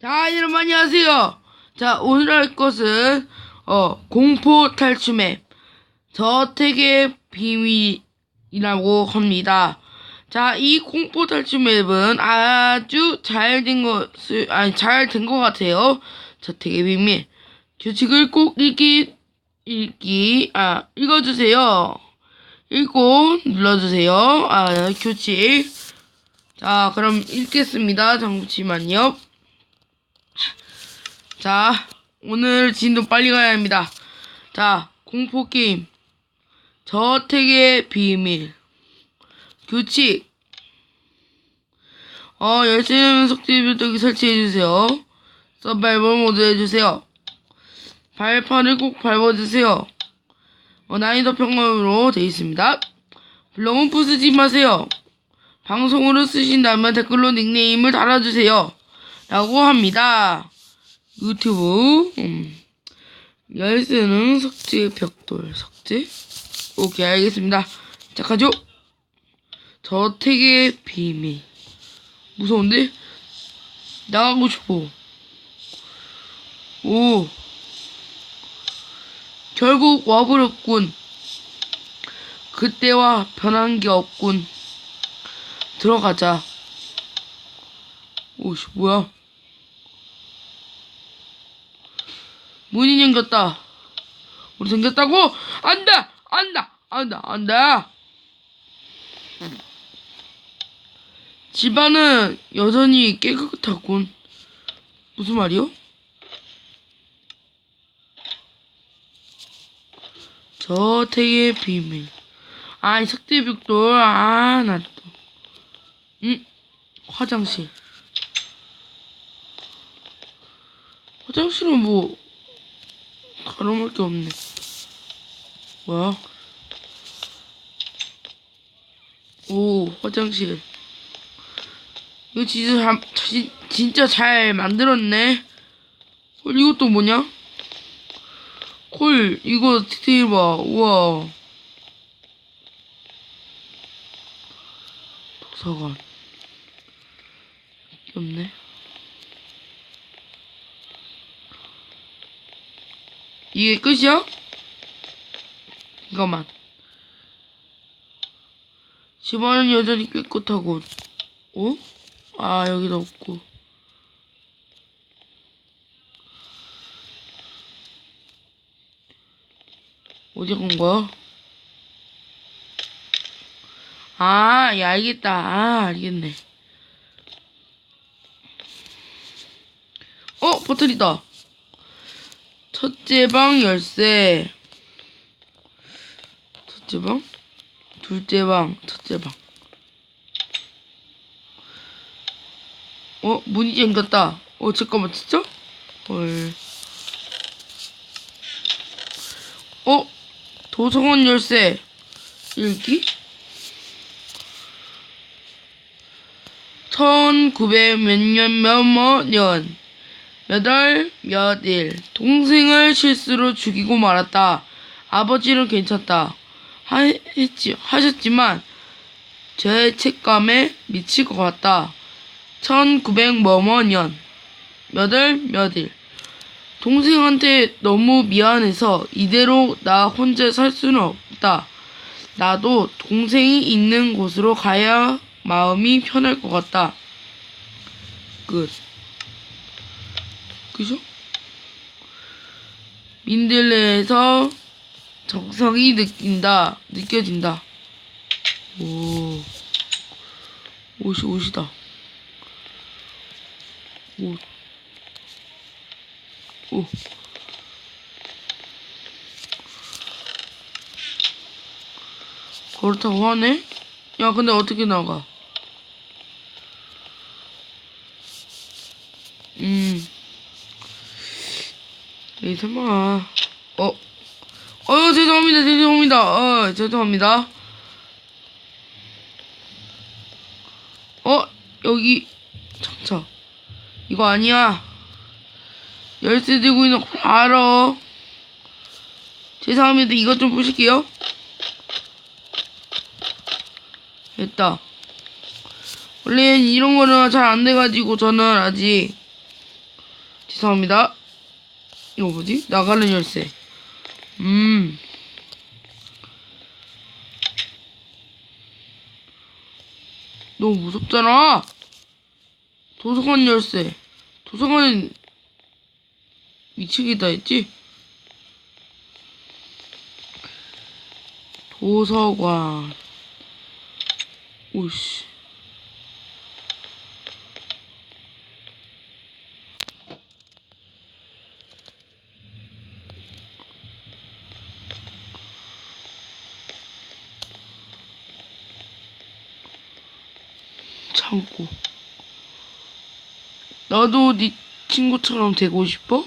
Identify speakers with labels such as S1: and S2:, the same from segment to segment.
S1: 자, 여러분 안녕하세요. 자, 오늘 할 것은 어 공포 탈출 맵 저택의 비밀이라고 합니다. 자, 이 공포 탈출 맵은 아주 잘 된 것을 아니 잘 된 것 같아요. 저택의 비밀 규칙을 꼭 읽기 읽기 아 읽어주세요. 읽고 눌러주세요. 아 규칙. 자, 그럼 읽겠습니다. 잠시만요. 자, 오늘 진도 빨리 가야 합니다. 자, 공포게임. 저택의 비밀. 규칙. 어, 열쇠는 석재빌더기 설치해주세요. 서바이벌 모드 해주세요. 발판을 꼭 밟아주세요. 어, 난이도 평범으로 되어 있습니다. 블럭은 부수지 마세요. 방송으로 쓰신다면 댓글로 닉네임을 달아주세요. 라고 합니다. 유튜브. 음. 열쇠는 석재 벽돌 석재? 오케이 알겠습니다. 시작하죠. 저택의 비밀. 무서운데? 나가고 싶어. 오. 결국 와버렸군. 그때와 변한 게 없군. 들어가자. 오씨 뭐야 문이 잠겼다. 우리 잠겼다고? 안다! 안다! 안다! 안다! 집안은 여전히 깨끗하군. 무슨 말이요? 저택의 비밀. 아이, 석대벽돌. 아, 나 또. 응? 화장실. 화장실은 뭐, 게 없네. 뭐야? 오, 화장실. 이거 진짜 잘, 진, 진짜 잘 만들었네. 헐, 이것도 뭐냐? 헐, 이거 디테일 봐. 우와. 도서관. 귀엽네. 이게 끝이야? 이거만. 집안은 여전히 깨끗하고, 어? 아, 여기도 없고. 어디 간 거야? 아, 야, 알겠다. 아, 알겠네. 어, 버튼이다. 첫째 방 열쇠. 첫째 방? 둘째 방, 첫째 방. 어, 문이 잠겼다. 어, 잠깐만, 진짜? 헐. 어, 도서관 열쇠. 읽기? 1900 몇 년, 몇뭐 년. 몇월 몇일 동생을 실수로 죽이고 말았다. 아버지는 괜찮다. 하, 했지, 하셨지만 죄책감에 미칠 것 같다. 1900 뭐뭐 년 몇월 몇일 동생한테 너무 미안해서 이대로 나 혼자 살 수는 없다. 나도 동생이 있는 곳으로 가야 마음이 편할 것 같다. 끝. 그죠? 민들레에서 정성이 느낀다, 느껴진다. 오, 옷이 옷이다. 옷, 오. 그렇다고 하네? 야, 근데 어떻게 나가? 이, 설마. 어. 어, 죄송합니다, 죄송합니다. 어, 죄송합니다. 어, 여기, 청차. 이거 아니야. 열쇠 들고 있는 거 알아. 죄송합니다. 이것 좀 보실게요. 됐다. 원래 이런 거는 잘 안 돼가지고 저는 아직 죄송합니다. 이거 뭐지? 나가는 열쇠. 음. 너무 무섭잖아. 도서관 열쇠. 도서관은 위층이다 했지? 도서관. 오씨. 창고. 나도 네 친구처럼 되고 싶어?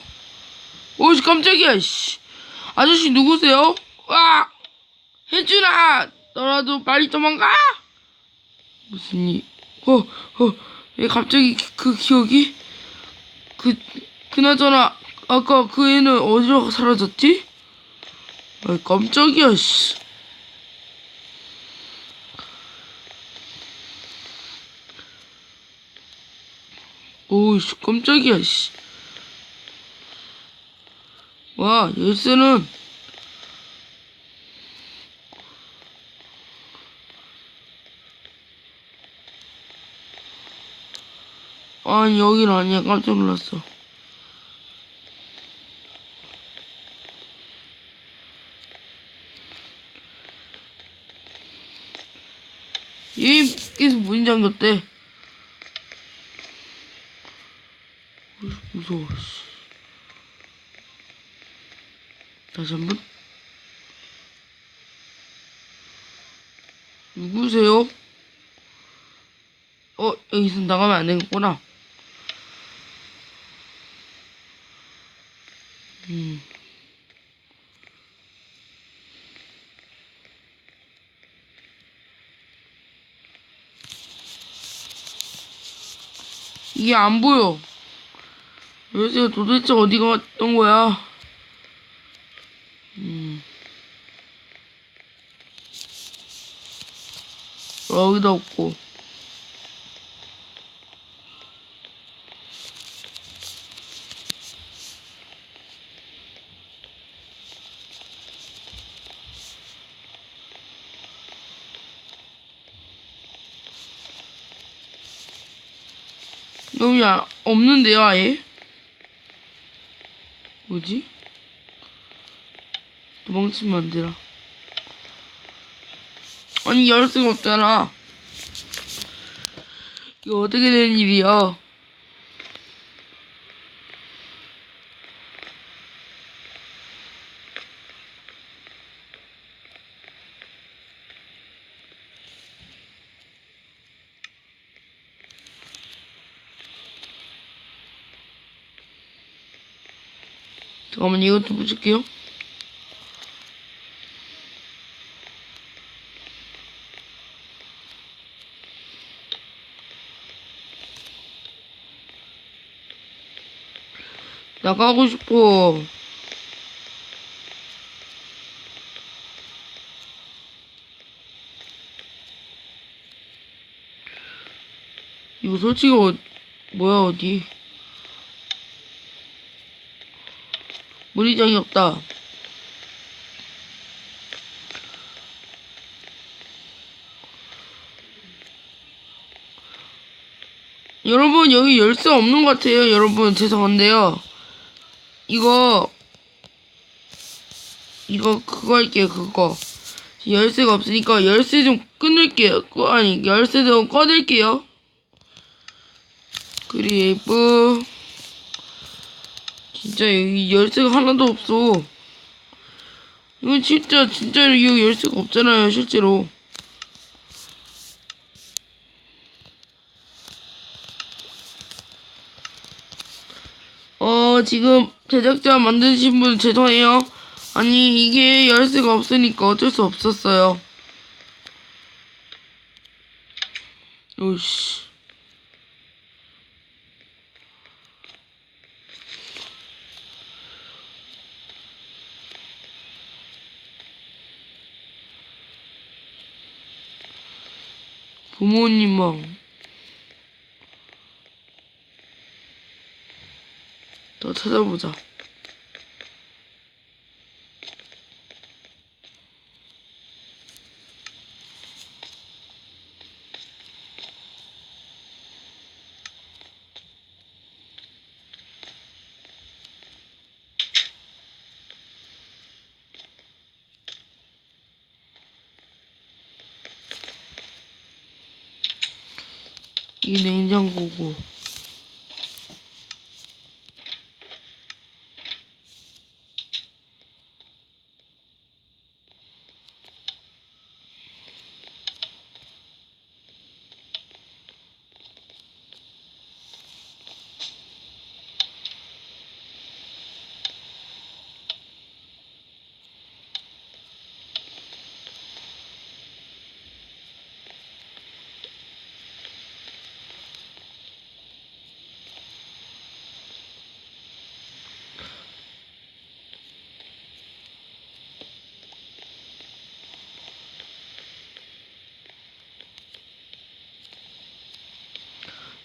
S1: 오씨 깜짝이야 씨. 아저씨 누구세요? 와! 혜준아! 너라도 빨리 도망가! 무슨 일? 어, 어, 왜 갑자기 그 기억이? 그, 그나저나, 아까 그 애는 어디로 사라졌지? 아 깜짝이야, 씨. 오이씨, 깜짝이야, 씨. 와, 열쇠는, 아니, 여긴 아니야. 깜짝 놀랐어. 얘 계속 문이 잠겼대. 어이, 무서워, 씨. 다시 한 번. 누구세요? 어, 여기서 나가면 안 되겠구나. 음. 이게 안 보여. 열쇠가 도대체 어디 갔던 거야? 음. 여기도 없고. 여기 아, 없는데요, 아예? 뭐지? 도망치면 안 되나? 아니, 열 수가 없잖아. 이거 어떻게 된 일이야? 잠깐만, 이것 좀 붙일게요. 나가고 싶어. 이거 솔직히 어, 뭐야 어디? 물이장이 없다. 여러분 여기 열쇠 없는 것 같아요. 여러분 죄송한데요. 이거 이거 그거 할게요. 그거 열쇠가 없으니까 열쇠 좀 끊을게요. 꺼- 아니 열쇠 좀 꺼낼게요. 그리고 진짜 여기 열쇠가 하나도 없어. 이건 진짜 진짜로 이 열쇠가 없잖아요, 실제로. 어, 지금 제작자 만드신 분 죄송해요. 아니, 이게 열쇠가 없으니까 어쩔 수 없었어요. 오씨. 부모님랑 더 찾아보자. 이 냉장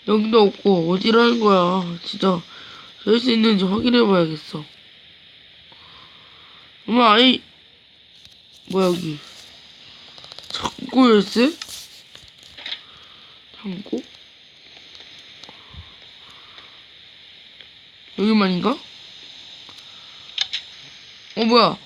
S1: 여기도 없고 어디라는 거야 진짜 열수 있는지 확인해 봐야겠어 엄마 아니 뭐야 여기 창고 열쇠? 창고? 여기만인가? 어 뭐야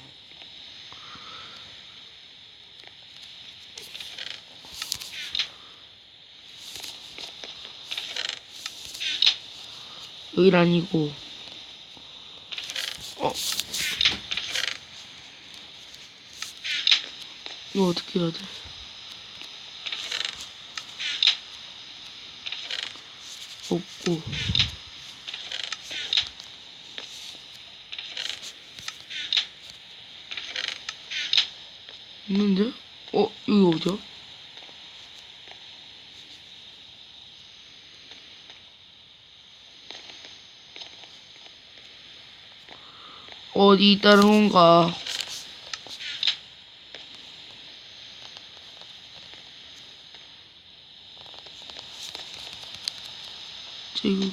S1: 여긴 아니고 어 이거 어떻게 해야 돼? 없고 있는데? 어 여기 어디야? 어디 있다는 건가? 지금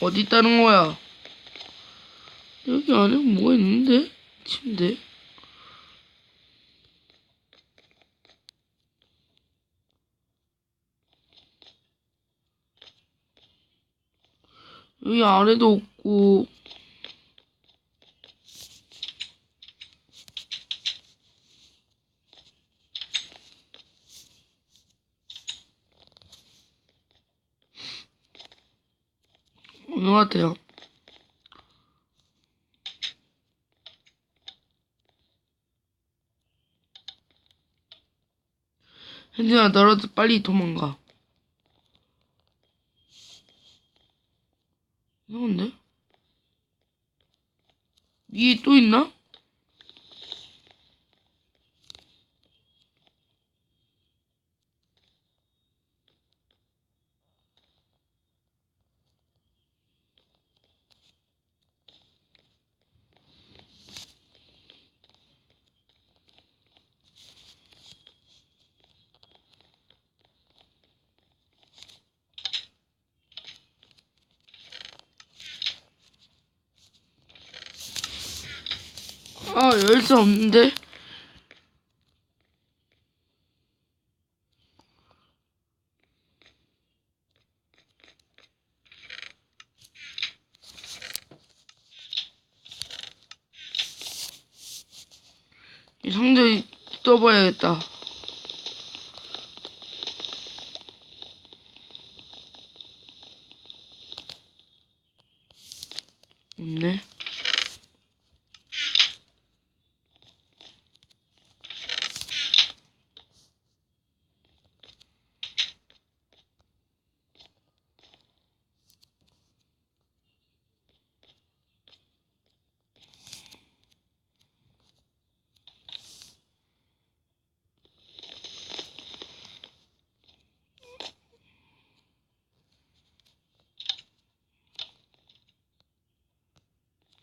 S1: 어디 있다는 거야? 여기 안에 뭐가 있는데? 침대? 여기 안에도 없고 없는 것 같아요. 현진아 너라도 빨리 도망가. 이상한데? 위에 또 있나? 아, 열쇠 없는데? 이 상자 떠봐야겠다.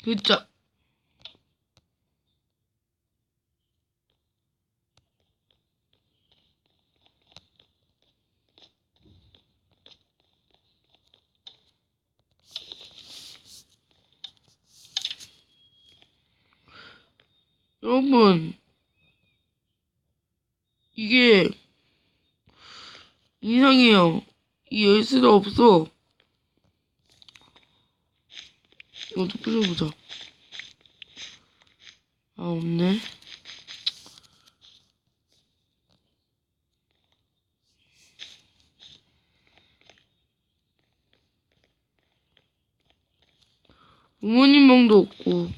S1: 진짜. 여러분, 이게 이상해요. 이 열쇠도 없어. 이거 또 부셔보자. 아, 없네. 부모님 방도 없고.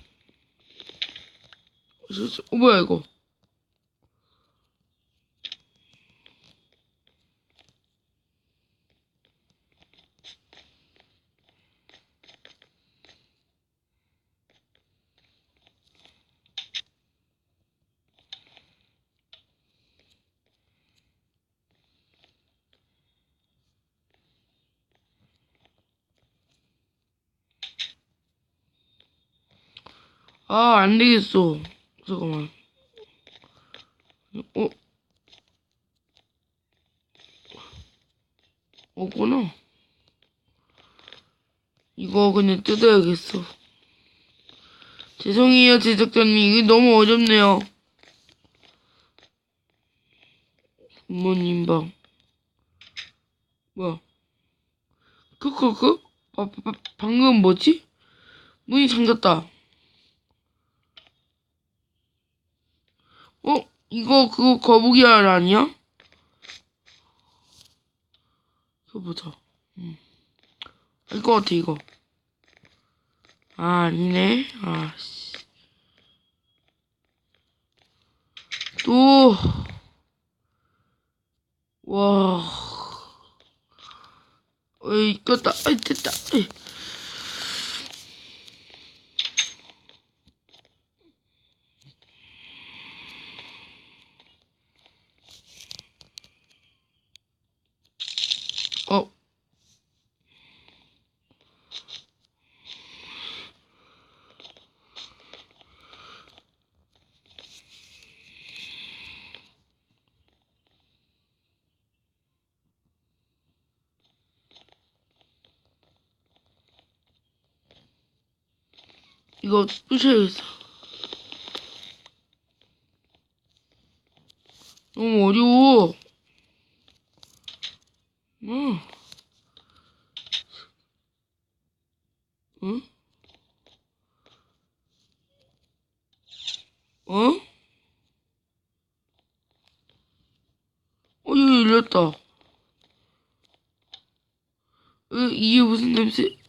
S1: 저, 저, 어, 뭐야, 이거. 아, 안 되겠어. 잠깐만. 어? 없구나. 이거 그냥 뜯어야겠어. 죄송해요, 제작자님. 이게 너무 어렵네요. 부모님 방. 뭐야? 크크크? 방금 뭐지? 문이 잠겼다. 어? 이거 그거 거북이 알 아니야? 이거 보자. 음. 이거 같아 이거. 아 아니네. 아씨. 또. 와. 어이 껐다. 어이 됐다. 어이. 어. 이거 부셔야겠어. 너무 어려워. 응. 응? 어? 어, 여기 열렸다. 어, 이게 무슨 냄새?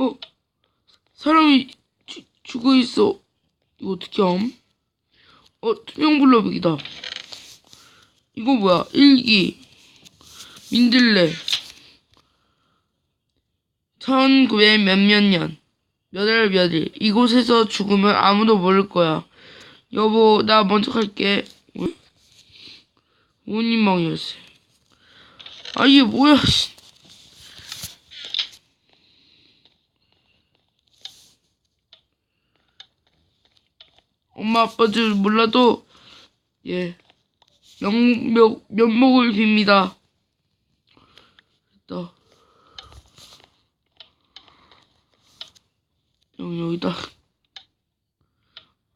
S1: 어, 사람이 죽, 죽어 있어. 이거 어떻게 함? 어, 투명 블럭 이다. 이거 뭐야? 일기. 민들레. 1900 몇몇 년. 몇월 몇일. 이곳에서 죽으면 아무도 모를 거야. 여보, 나 먼저 갈게. 방이었어. 아, 이게 뭐야, 씨. 엄마, 아빠 줄 몰라도, 예. 명목, 면목을 빕니다. 됐다. 형, 여기다.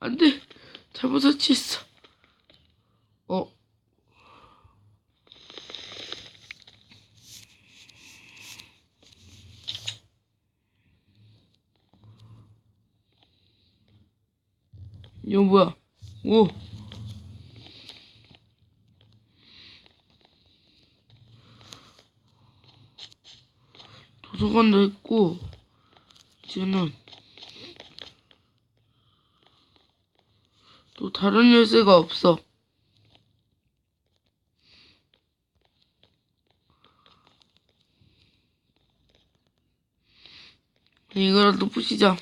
S1: 안 돼. 잘못 설치했어. 어. 이거 뭐야? 오. 도서관도 있고, 이제는 또 다른 열쇠가 없어. 이거라도 부시자.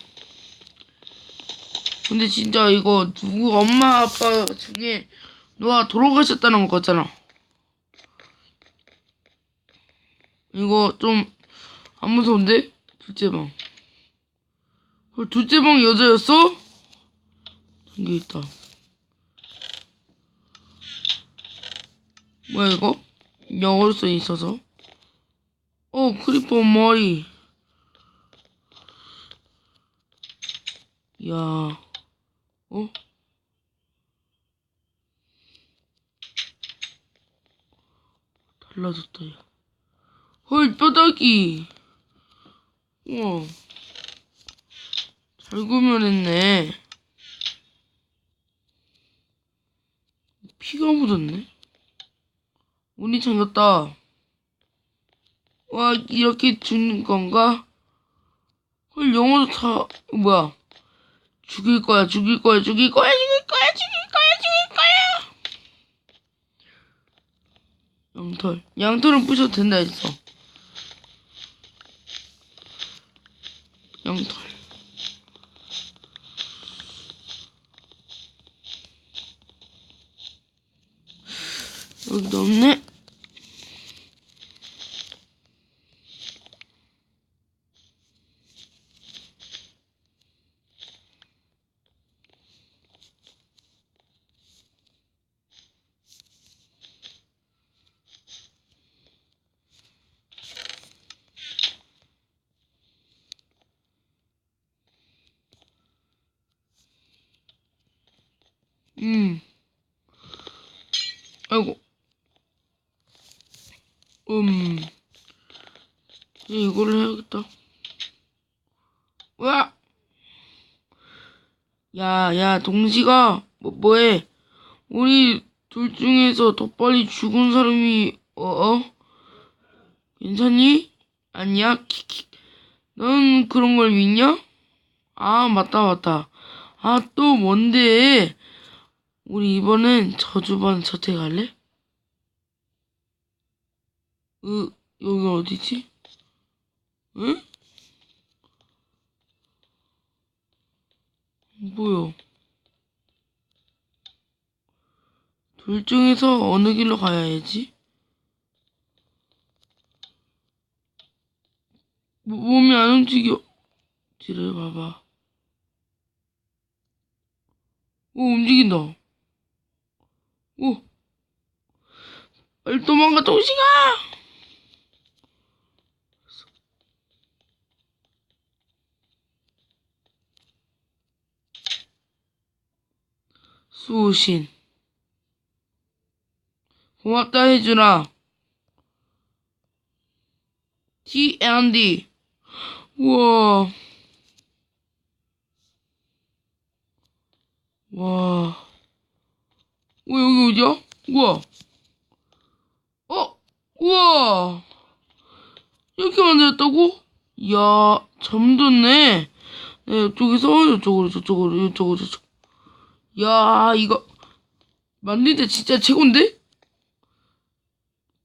S1: 근데 진짜 이거 누구 엄마 아빠 중에 누가 돌아가셨다는 거잖아. 이거 좀 안 무서운데? 둘째 방. 어, 둘째 방 여자였어? 여기 있다. 뭐야 이거? 영어로 써 있어서. 어 크리퍼 머리. 야, 어? 달라졌다, 야. 헐, 뼈다귀. 우와. 잘 구면했네. 피가 묻었네. 운이 잠겼다. 와, 이렇게 주는 건가? 헐, 영어도 다, 뭐야. 죽일 거야, 죽일 거야, 죽일 거야, 죽일 거야, 죽일 거야, 죽일 거야! 양털. 양털은 부셔도 된다 했어. 양털. 여기도 없네. 음. 아이고. 음. 이거를 해야겠다. 와! 야, 야, 동시가, 뭐, 뭐해? 우리 둘 중에서 더 빨리 죽은 사람이, 어, 어? 괜찮니? 아니야? 키키. 넌 그런 걸 믿냐? 아, 맞다, 맞다. 아, 또 뭔데? 우리 이번엔 저주반 저택할래? 으, 여기 어디지? 응? 뭐야? 둘 중에서 어느 길로 가야 하지? 뭐, 몸이 안 움직여. 뒤를 봐봐. 오, 움직인다. 오. 빨리 도망가, 동시가! 수신. 고맙다 해주라. T&D. 우와. 와. 어, 여기 어디야? 우와. 어? 우와. 이렇게 만들었다고? 이야, 잠들네. 네, 이쪽에서 이쪽으로, 저쪽으로, 이쪽으로, 저쪽. 야, 이거 때 진짜 최고인데?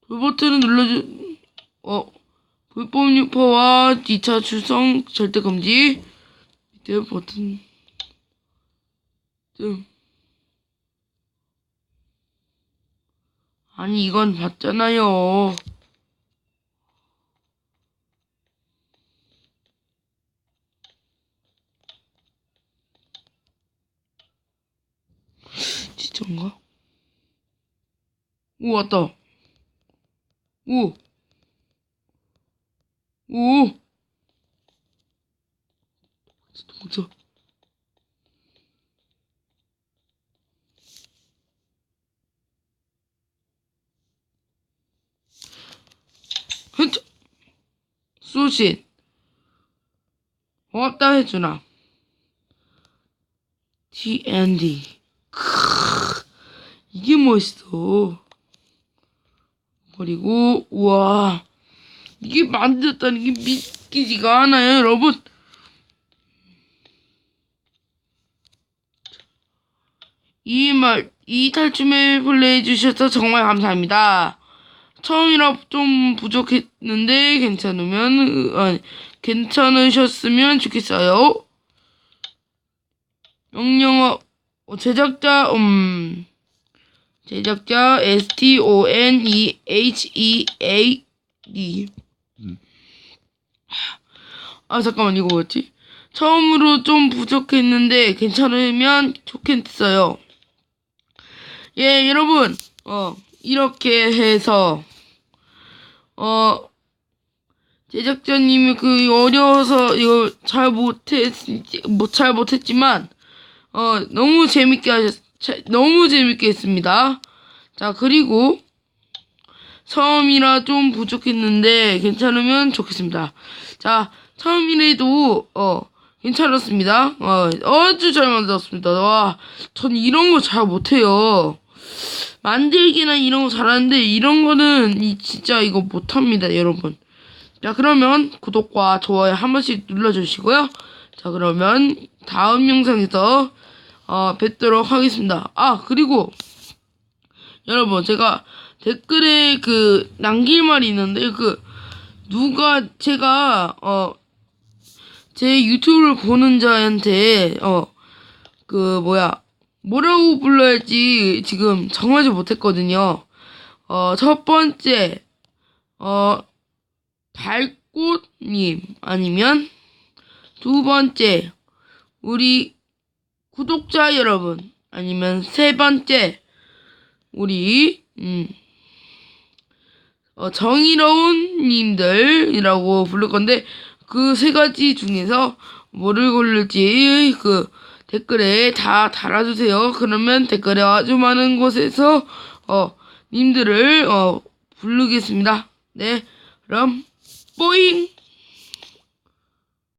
S1: 돌 버튼을 눌러주. 어, 불법 유포와 2차 출성 절대 금지. 밑에 버튼. 등. 아니, 이건 봤잖아요. 진짜인가? 오, 왔다. 오. 오. 도망쳐. 흔적. 수신. 고맙다 해주나. T&D. 이게 멋있어. 그리고, 우와. 이게 만들었다는 게 믿기지가 않아요, 여러분. 이 말, 이 탈춤에 플레이해주셔서 정말 감사합니다. 처음이라 좀 부족했는데, 괜찮으면, 아, 괜찮으셨으면 좋겠어요. 명령어, 어, 제작자, 음, 제작자, S-T-O-N-E-H-E-A-D. 아, 잠깐만, 이거 뭐였지? 처음으로 좀 부족했는데, 괜찮으면 좋겠어요. 예, 여러분, 어, 이렇게 해서, 어, 제작자님이 그 어려워서 이거 잘 못했 뭐잘 못했지만 어 너무 재밌게 하셨 자- 너무 재밌게 했습니다. 자 그리고 처음이라 좀 부족했는데 괜찮으면 좋겠습니다. 자 처음이라도 어 괜찮았습니다. 어 아주 잘 만들었습니다. 와 전 이런 거 잘 못해요. 만들기나 이런 거 잘하는데 이런 거는 이 진짜 이거 못합니다 여러분. 자 그러면 구독과 좋아요 한 번씩 눌러주시고요. 자 그러면 다음 영상에서 어, 뵙도록 하겠습니다. 아 그리고 여러분 제가 댓글에 그 남길 말이 있는데 그 누가 제가 어 제 유튜브를 보는 자한테 어 그 뭐야 뭐라고 불러야지 지금 정하지 못했거든요. 어 첫 번째 어 달꽃님 아니면 두 번째 우리 구독자 여러분 아니면 세 번째 우리 음 어, 정의로운 님들이라고 부를 건데 그 세 가지 중에서 뭐를 고를지 그 댓글에 다 달아주세요. 그러면 댓글에 아주 많은 곳에서 어 님들을 어 부르겠습니다. 네, 그럼 뽀잉.